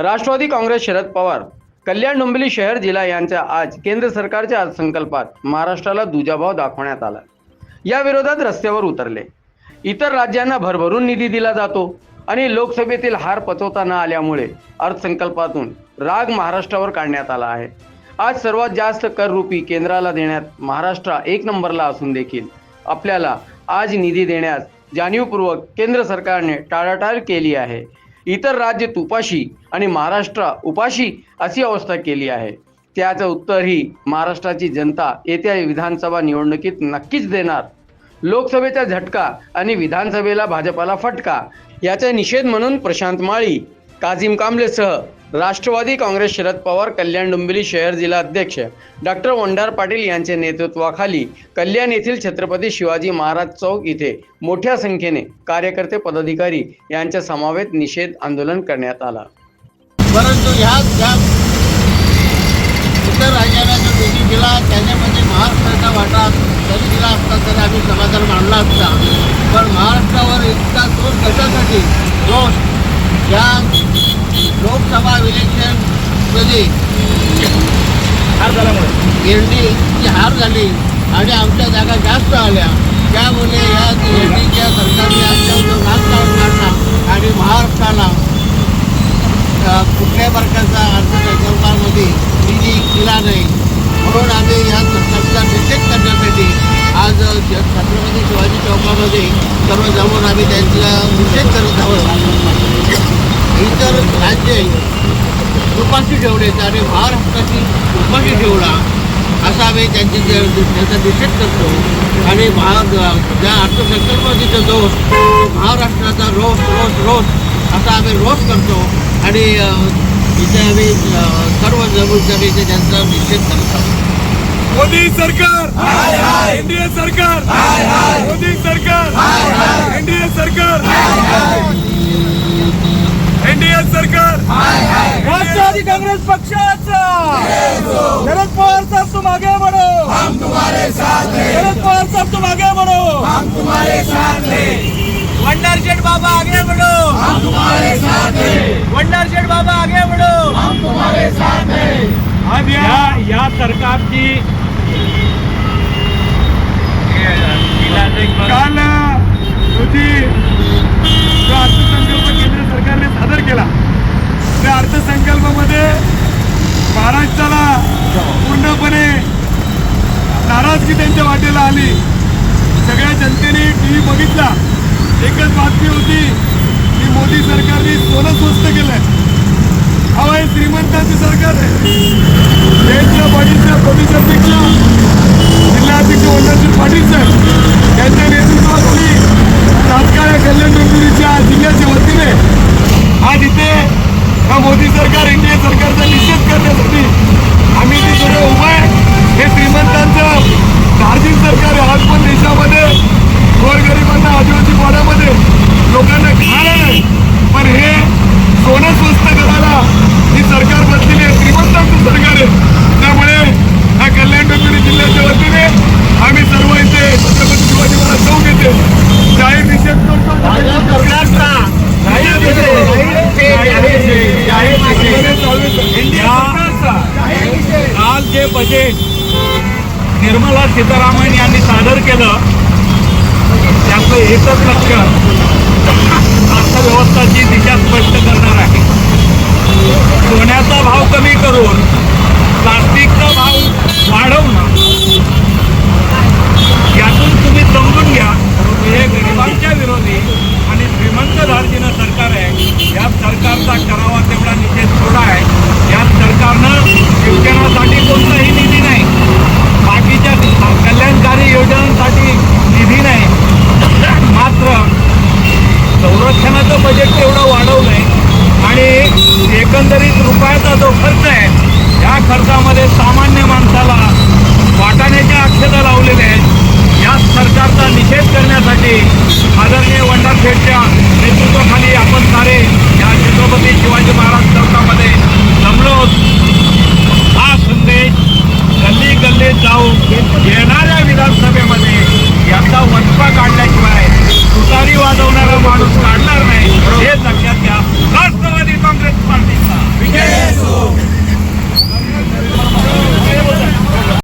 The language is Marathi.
राष्ट्रवादी काँग्रेस शरद पवार कल्याण डोंबिवली शहर जिल्हा यांच्या आज केंद्र सरकारच्या अर्थसंकल्पात महाराष्ट्राला दुजाभाव दाखवण्यात आला. या विरोधात रस्त्यावर उतरले. इतर राज्यांना भरभरून निधी दिला जातो आणि लोकसभेतील हार पचवता न आल्यामुळे अर्थसंकल्पातून राग महाराष्ट्रावर काढण्यात आला आहे. आज सर्वात जास्त कर रूपी केंद्राला देण्यात महाराष्ट्र एक नंबरला असून देखील आपल्याला आज निधी देण्यास जाणीवपूर्वक केंद्र सरकारने टाळाटाळ केली आहे. इतर राज्य तुपाशी आणि महाराष्ट्र उपाशी अशी अवस्था केली आहे. त्याचं उत्तरही महाराष्ट्राची जनता येत्या विधानसभा निवडणुकीत नक्कीच देणार. लोकसभेचा झटका आणि विधानसभेला भाजपाला फटका याचा निषेध म्हणून प्रशांत माळी काझिम कांबलेसह राष्ट्रवादी काँग्रेस शरद पवार कल्याण डोंबिवली शहर जिल्हा अध्यक्ष डॉक्टर वंडार पाटील यांच्या नेतृत्वाखाली कल्याण येथील छत्रपती शिवाजी महाराज चौक इथे मोठ्या संख्येने कार्यकर्ते पदाधिकारी यांच्या समावेत निषेध आंदोलन करण्यात आला. इतर राज्याला जो निधी दिला त्याच्यामध्ये महाराष्ट्राचा वाटा जरी दिला असता तरी आम्ही समाधान मानला असता. पण महाराष्ट्रावर इतका दोष कशासाठी? दोष. या लोकसभा इलेक्शनमध्ये हार झाल्यामुळे. एनडीची हार झाली आणि आमच्या जागा जास्त आल्या. त्यामुळे या एनडीच्या सरकारने आमच्यावर जो राजकारण काढला आणि महाराष्ट्राला अ, कुठल्याही प्रकारचा अर्थसंकल्पामध्ये निधी दिला नाही. म्हणून आम्ही या सरकारचा निषेध करण्यासाठी आज छत्रपती शिवाजी चौकामध्ये सर्व जमून आम्ही त्यांचा निषेध करत आहोत. इतर राज्य उपाशी ठेवले आणि महाराष्ट्राची उपाशी ठेवला असा आम्ही त्यांची त्याचा निषेध करतो. आणि महा ज्या अर्थसंकल्पाचा दोष महाराष्ट्राचा रोष रोष रोष असा आम्ही रोष करतो. आणि अ, सर्व जबाबदारी इथे त्यांचा निषेध करत आहोत मोदी सरकार! एनडीए सरकार! मोदी सरकार! एनडीए सरकार! एनडीए सरकार! राष्ट्रवादी कांग्रेस पक्षाचा! शरद पवार साहब तुम आगे बढ़ो हम तुम्हारे साथ हैं। शरद पवार साहब तुम आगे बढ़ो हम तुम्हारे साथ हैं। वंडर जेठ बाबा आगे बढ़ो हम तुम्हारे साथ हैं वंडर जेठ बाबा आगे बढ़ो हम तुम्हारे साथ हैं आज या या सरकारची काल रोजी जो अर्थसंकल्प केंद्र सरकारने सादर केला त्या अर्थसंकल्पामध्ये महाराष्ट्राला पूर्णपणे नाराजगी त्यांच्या वाटेला आली. सगळ्या जनतेने टी व्ही बघितला. एकच बातमी होती की मोदी सरकारने सोनं स्वस्त केलं अहो हे श्रीमंतांचं सरकार आहे. जयंत पाटीलच्या प्रदेशाध्यक्ष जिल्हाध्यक्ष वंदनशील पाटील साहेब यांच्या नेतृत्वाखाली तात्काळ कल्याण डोंबिवलीच्या जिल्ह्याच्या वतीने आज इथे हा मोदी सरकार एनडीए सरकारचा निषेध करण्यासाठी आम्ही इथे सगळे उभं आहे. हे श्रीमंतांचं धार्जिक सरकार आज पण देशामध्ये गोरगरिबांना आदिवासी वाड्यामध्ये लोकांना खायला नाही. पण हे सोनं स्वस्त करायला ही सरकार बसलेली आहे. श्रीमंतांचं सरकार आहे त्यामुळे हा कल्याण डोंबिवली जिल्ह्याच्या वतीने आम्ही सर्व इथे छत्रपती शिवाजी महाराज चौक येथे जाहीर निषेध. करतो काल जे. बजेट निर्मला सीतारामन यांनी सादर केलं त्याचं एकच लक्ष आरक्षणाचं बजेट तेवढं वाढवलं आहे आणि एकंदरीत रुपयाचा जो खर्च आहे या खर्चामध्ये सामान्य माणसाला वाटाण्याच्या अक्षता लावलेल्या आहेत. या सरकारचा निषेध करण्यासाठी आदरणीय वंडारखेडच्या नेतृत्वाखाली आपण सारे या छत्रपती शिवाजी महाराज चौकामध्ये जमलो हा संदेश गल्ली गल्लीत जाऊन येणाऱ्या विधानसभेमध्ये याचा वचपा काढल्याशिवाय तुतारी वाजवणारा माणूस काढ होणार नाही. हे लक्षात घ्या. राष्ट्रवादी काँग्रेस पार्टीचा.